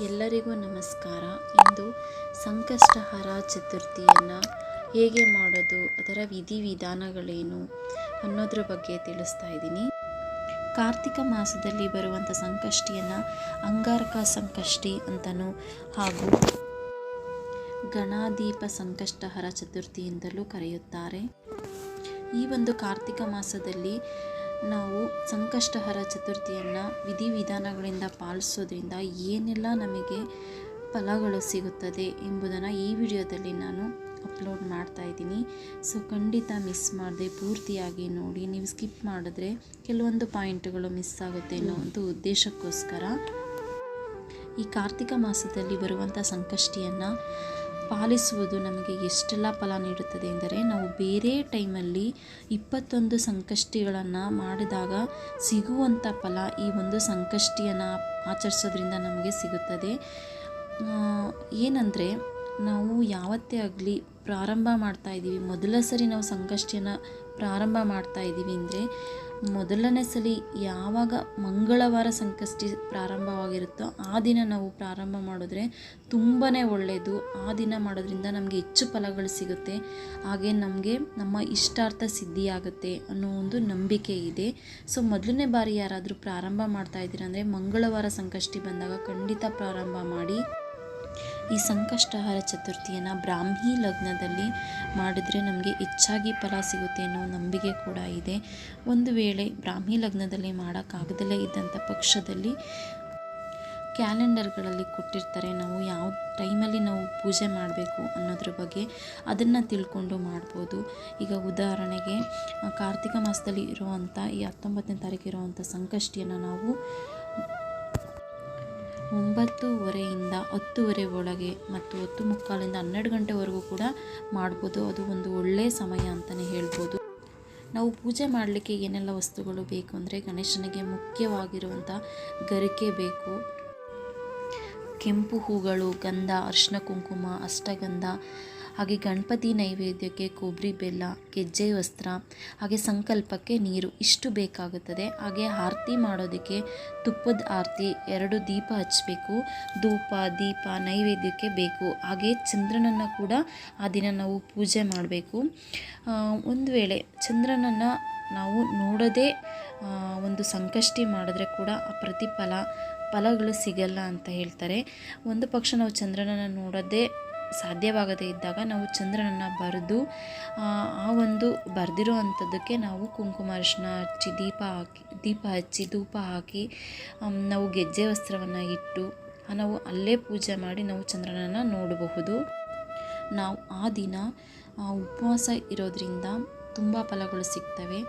ಎಲ್ಲರಿಗೂ ನಮಸ್ಕಾರ. ಇಂದು ಸಂಕಷ್ಟಹರ ಚತುರ್ಥಿಯನ್ನು ಹೇಗೆ ಮಾಡೋದು, ಅದರ ವಿಧಿವಿಧಾನಗಳೇನು ಅನ್ನೋದ್ರ ಬಗ್ಗೆ ತಿಳಿಸ್ತಾ ಇದ್ದೀನಿ. ಕಾರ್ತಿಕ ಮಾಸದಲ್ಲಿ ಬರುವಂಥ ಸಂಕಷ್ಟಿಯನ್ನು ಅಂಗಾರಕ ಸಂಕಷ್ಟಿ ಅಂತಲೂ ಹಾಗೂ ಗಣಾದೀಪ ಸಂಕಷ್ಟಹರ ಚತುರ್ಥಿಯಿಂದಲೂ ಕರೆಯುತ್ತಾರೆ. ಈ ಒಂದು ಕಾರ್ತಿಕ ಮಾಸದಲ್ಲಿ ನಾವು ಸಂಕಷ್ಟಹರ ಚತುರ್ಥಿಯನ್ನು ವಿಧಿವಿಧಾನಗಳಿಂದ ಪಾಲಿಸೋದ್ರಿಂದ ಏನೆಲ್ಲ ನಮಗೆ ಫಲಗಳು ಸಿಗುತ್ತದೆ ಎಂಬುದನ್ನು ಈ ವಿಡಿಯೋದಲ್ಲಿ ನಾನು ಅಪ್ಲೋಡ್ ಮಾಡ್ತಾ ಇದ್ದೀನಿ. ಸೊ ಖಂಡಿತ ಮಿಸ್ ಮಾಡದೆ, ಪೂರ್ತಿಯಾಗಿ ನೋಡಿ. ನೀವು ಸ್ಕಿಪ್ ಮಾಡಿದ್ರೆ ಕೆಲವೊಂದು ಪಾಯಿಂಟ್ಗಳು ಮಿಸ್ ಆಗುತ್ತೆ ಅನ್ನೋ ಒಂದು ಉದ್ದೇಶಕ್ಕೋಸ್ಕರ. ಈ ಕಾರ್ತಿಕ ಮಾಸದಲ್ಲಿ ಬರುವಂಥ ಸಂಕಷ್ಟಿಯನ್ನು ಪಾಲಿಸುವುದು ನಮಗೆ ಎಷ್ಟೆಲ್ಲ ಫಲ ನೀಡುತ್ತದೆ ಎಂದರೆ ನಾವು ಬೇರೆ ಟೈಮಲ್ಲಿ ಇಪ್ಪತ್ತೊಂದು ಸಂಕಷ್ಟಿಗಳನ್ನು ಮಾಡಿದಾಗ ಸಿಗುವಂಥ ಫಲ ಈ ಒಂದು ಸಂಕಷ್ಟಿಯನ್ನು ಆಚರಿಸೋದ್ರಿಂದ ನಮಗೆ ಸಿಗುತ್ತದೆ. ಏನಂದರೆ ನಾವು ಯಾವತ್ತೇ ಆಗಲಿ ಪ್ರಾರಂಭ ಮಾಡ್ತಾ ಇದ್ದೀವಿ, ಮೊದಲ ಸರಿ ನಾವು ಸಂಕಷ್ಟಿಯನ್ನು ಪ್ರಾರಂಭ ಮಾಡ್ತಾ ಇದ್ದೀವಿ ಅಂದರೆ ಮೊದಲನೇ ಸಲ ಯಾವಾಗ ಮಂಗಳವಾರ ಸಂಕಷ್ಟಿ ಪ್ರಾರಂಭವಾಗಿರುತ್ತೋ ಆ ದಿನ ನಾವು ಪ್ರಾರಂಭ ಮಾಡಿದ್ರೆ ತುಂಬಾ ಒಳ್ಳೆಯದು ಆ ದಿನ ಮಾಡೋದ್ರಿಂದ ನಮಗೆ ಹೆಚ್ಚು ಫಲಗಳು ಸಿಗುತ್ತೆ. ಹಾಗೆ ನಮಗೆ ನಮ್ಮ ಇಷ್ಟಾರ್ಥ ಸಿದ್ಧಿಯಾಗುತ್ತೆ ಅನ್ನೋ ಒಂದು ನಂಬಿಕೆ ಇದೆ. ಸೊ, ಮೊದಲನೇ ಬಾರಿ ಯಾರಾದರೂ ಪ್ರಾರಂಭ ಮಾಡ್ತಾ ಇದ್ದೀರಾ ಅಂದರೆ ಮಂಗಳವಾರ ಸಂಕಷ್ಟಿ ಬಂದಾಗ ಖಂಡಿತ ಪ್ರಾರಂಭ ಮಾಡಿ. ಈ ಸಂಕಷ್ಟಹರ ಚತುರ್ಥಿಯನ್ನು ಬ್ರಾಹ್ಮಿ ಲಗ್ನದಲ್ಲಿ ಮಾಡಿದರೆ ನಮಗೆ ಹೆಚ್ಚಾಗಿ ಫಲ ಸಿಗುತ್ತೆ ಅನ್ನೋ ನಂಬಿಕೆ ಕೂಡ ಇದೆ. ಒಂದು ವೇಳೆ ಬ್ರಾಹ್ಮಿ ಲಗ್ನದಲ್ಲಿ ಮಾಡೋಕ್ಕಾಗದಲ್ಲೇ ಇದ್ದಂಥ ಪಕ್ಷದಲ್ಲಿ ಕ್ಯಾಲೆಂಡರ್ಗಳಲ್ಲಿ ಕೊಟ್ಟಿರ್ತಾರೆ ನಾವು ಯಾವ ಟೈಮಲ್ಲಿ ನಾವು ಪೂಜೆ ಮಾಡಬೇಕು ಅನ್ನೋದ್ರ ಬಗ್ಗೆ ಅದನ್ನು ತಿಳ್ಕೊಂಡು ಮಾಡ್ಬೋದು. ಈಗ ಉದಾಹರಣೆಗೆ ಕಾರ್ತಿಕ ಮಾಸದಲ್ಲಿ ಇರುವಂಥ ಈ ಹತ್ತೊಂಬತ್ತನೇ ತಾರೀಕು ಇರುವಂಥ ಸಂಕಷ್ಟಿಯನ್ನು ನಾವು ಒಂಬತ್ತುವರೆಯಿಂದ ಹತ್ತುವರೆ ಒಳಗೆ ಮತ್ತು ಹತ್ತು ಮುಕ್ಕಾಲಿಂದ ಹನ್ನೆರಡು ಗಂಟೆವರೆಗೂ ಕೂಡ ಮಾಡ್ಬೋದು. ಅದು ಒಂದು ಒಳ್ಳೆಯ ಸಮಯ ಅಂತಲೇ ಹೇಳ್ಬೋದು. ನಾವು ಪೂಜೆ ಮಾಡಲಿಕ್ಕೆ ಏನೆಲ್ಲ ವಸ್ತುಗಳು ಬೇಕು ಅಂದರೆ ಗಣೇಶನಿಗೆ ಮುಖ್ಯವಾಗಿರುವಂಥ ಗರಿಕೆ ಬೇಕು. ಕೆಂಪು ಹೂಗಳು, ಗಂಧ ಅರ್ಶಿನ ಕುಂಕುಮ, ಅಷ್ಟಗಂಧ ಹಾಗೆ ಗಣಪತಿ ನೈವೇದ್ಯಕ್ಕೆ ಕೊಬ್ಬರಿ ಬೆಲ್ಲ, ಗೆಜ್ಜೆ ವಸ್ತ್ರ, ಹಾಗೆ ಸಂಕಲ್ಪಕ್ಕೆ ನೀರು ಇಷ್ಟು ಬೇಕಾಗುತ್ತದೆ. ಹಾಗೆ ಆರತಿ ಮಾಡೋದಕ್ಕೆ ತುಪ್ಪದ ಆರತಿ, ಎರಡು ದೀಪ ಹಚ್ಚಬೇಕು. ಧೂಪ, ದೀಪ ನೈವೇದ್ಯಕ್ಕೆ ಬೇಕು. ಹಾಗೆ ಚಂದ್ರನನ್ನು ಕೂಡ ಆ ದಿನ ನಾವು ಪೂಜೆ ಮಾಡಬೇಕು. ಒಂದು ವೇಳೆ ಚಂದ್ರನನ್ನು ನಾವು ನೋಡೋದೇ ಒಂದು ಸಂಕಷ್ಟಿ ಮಾಡಿದ್ರೆ ಕೂಡ ಆ ಪ್ರತಿಫಲ, ಫಲಗಳು ಸಿಗಲ್ಲ ಅಂತ ಹೇಳ್ತಾರೆ. ಒಂದು ಪಕ್ಷ ನಾವು ಚಂದ್ರನನ್ನು ನೋಡೋದೇ ಸಾಧ್ಯವಾಗದೇ ಇದ್ದಾಗ ನಾವು ಚಂದ್ರನನ್ನು ಬರೆದು, ಆ ಒಂದು ಬರೆದಿರೋ ಅಂಥದ್ದಕ್ಕೆ ನಾವು ಕುಂಕುಮ ಅರಿಶಿನ ಹಚ್ಚಿ, ದೀಪ ಹಾಕಿ, ದೀಪ ಹಚ್ಚಿ, ಧೂಪ ಹಾಕಿ ನಾವು ಗೆಜ್ಜೆ ವಸ್ತ್ರವನ್ನು ಇಟ್ಟು ನಾವು ಅಲ್ಲೇ ಪೂಜೆ ಮಾಡಿ ನಾವು ಚಂದ್ರನನ್ನು ನೋಡಬಹುದು. ನಾವು ಆ ದಿನ ಉಪವಾಸ ಇರೋದರಿಂದ ತುಂಬ ಫಲಗಳು ಸಿಗ್ತವೆ.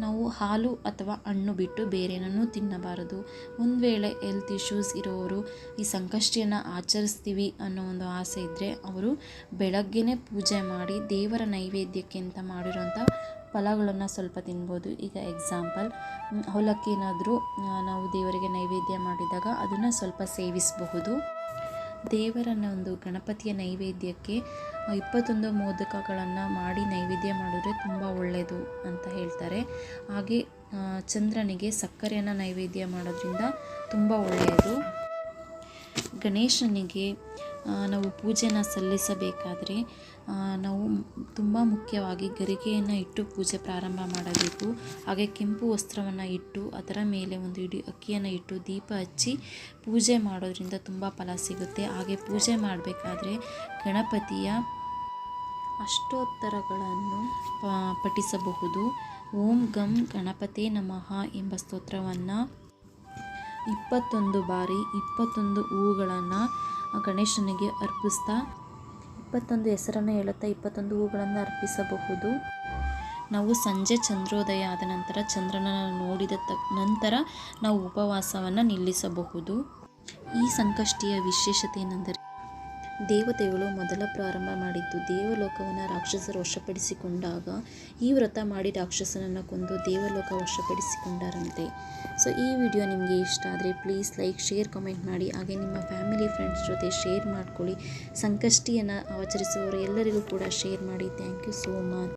ನಾವು ಹಾಲು ಅಥವಾ ಹಣ್ಣು ಬಿಟ್ಟು ಬೇರೇನನ್ನು ತಿನ್ನಬಾರದು. ಒಂದು ವೇಳೆ ಹೆಲ್ತ್ ಇಶ್ಯೂಸ್ ಇರೋರು ಈ ಸಂಕಷ್ಟಿಯನ್ನು ಆಚರಿಸ್ತೀವಿ ಅನ್ನೋ ಒಂದು ಆಸೆ ಇದ್ದರೆ ಅವರು ಬೆಳಗ್ಗೆನೇ ಪೂಜೆ ಮಾಡಿ ದೇವರ ನೈವೇದ್ಯಕ್ಕೆ ಅಂತ ಮಾಡಿರೋಂಥ ಫಲಗಳನ್ನು ಸ್ವಲ್ಪ ತಿನ್ಬೋದು. ಈಗ ಎಕ್ಸಾಂಪಲ್ ಅವಲಕ್ಕಿ ಏನಾದರೂ ನಾವು ದೇವರಿಗೆ ನೈವೇದ್ಯ ಮಾಡಿದಾಗ ಅದನ್ನು ಸ್ವಲ್ಪ ಸೇವಿಸಬಹುದು. ದೇವರನ್ನ ಒಂದು ಗಣಪತಿಯ ನೈವೇದ್ಯಕ್ಕೆ ಇಪ್ಪತ್ತೊಂದು ಮೋದಕಗಳನ್ನು ಮಾಡಿ ನೈವೇದ್ಯ ಮಾಡಿದ್ರೆ ತುಂಬ ಒಳ್ಳೆಯದು ಅಂತ ಹೇಳ್ತಾರೆ. ಹಾಗೆ ಚಂದ್ರನಿಗೆ ಸಕ್ಕರೆಯನ್ನು ನೈವೇದ್ಯ ಮಾಡೋದ್ರಿಂದ ತುಂಬ ಒಳ್ಳೆಯದು ಗಣೇಶನಿಗೆ ನಾವು ಪೂಜೆನ ಸಲ್ಲಿಸಬೇಕಾದರೆ ನಾವು ತುಂಬ ಮುಖ್ಯವಾಗಿ ಗರಿಗೆಯನ್ನು ಇಟ್ಟು ಪೂಜೆ ಪ್ರಾರಂಭ ಮಾಡಬೇಕು. ಹಾಗೆ ಕೆಂಪು ವಸ್ತ್ರವನ್ನು ಇಟ್ಟು, ಅದರ ಮೇಲೆ ಒಂದು ಇಡೀ ಅಕ್ಕಿಯನ್ನು ಇಟ್ಟು ದೀಪ ಹಚ್ಚಿ ಪೂಜೆ ಮಾಡೋದ್ರಿಂದ ತುಂಬ ಫಲ ಸಿಗುತ್ತೆ. ಹಾಗೆ ಪೂಜೆ ಮಾಡಬೇಕಾದ್ರೆ ಗಣಪತಿಯ ಅಷ್ಟೋತ್ತರಗಳನ್ನು ಪಠಿಸಬಹುದು. ಓಂ ಗಂ ಗಣಪತಿ ನಮಃ ಎಂಬ ಸ್ತೋತ್ರವನ್ನು ಇಪ್ಪತ್ತೊಂದು ಬಾರಿ ಇಪ್ಪತ್ತೊಂದು ಹೂಗಳನ್ನು ಗಣೇಶನಿಗೆ ಅರ್ಪಿಸ್ತಾ, ಇಪ್ಪತ್ತೊಂದು ಹೆಸರನ್ನು ಹೇಳುತ್ತಾ ಇಪ್ಪತ್ತೊಂದು ಹೂಗಳನ್ನು ಅರ್ಪಿಸಬಹುದು. ನಾವು ಸಂಜೆ ಚಂದ್ರೋದಯ ಆದ ನಂತರ ಚಂದ್ರನನ್ನು ನೋಡಿದ ತ, ನಂತರ ನಾವು ಉಪವಾಸವನ್ನು ನಿಲ್ಲಿಸಬಹುದು. ಈ ಸಂಕಷ್ಟಿಯ ವಿಶೇಷತೆ ಏನೆಂದರೆ ದೇವತೆಗಳು ಮೊದಲ ಪ್ರಾರಂಭ ಮಾಡಿದ್ದು ದೇವಲೋಕವನ್ನು ರಾಕ್ಷಸರು ವಶಪಡಿಸಿಕೊಂಡಾಗ ಈ ವ್ರತ ಮಾಡಿ ರಾಕ್ಷಸನನ್ನು ಕೊಂದು ದೇವಲೋಕ ವಶಪಡಿಸಿಕೊಂಡರಂತೆ. ಸೊ ಈ ವಿಡಿಯೋ ನಿಮಗೆ ಇಷ್ಟ ಆದರೆ ಪ್ಲೀಸ್ ಲೈಕ್ ಶೇರ್ ಕಮೆಂಟ್ ಮಾಡಿ. ಹಾಗೆ ನಿಮ್ಮ ಫ್ಯಾಮಿಲಿ ಫ್ರೆಂಡ್ಸ್ ಜೊತೆ ಶೇರ್ ಮಾಡ್ಕೊಳ್ಳಿ. ಸಂಕಷ್ಟಿಯನ್ನು ಆಚರಿಸುವವರು ಎಲ್ಲರಿಗೂ ಕೂಡ ಶೇರ್ ಮಾಡಿ. Thank you so much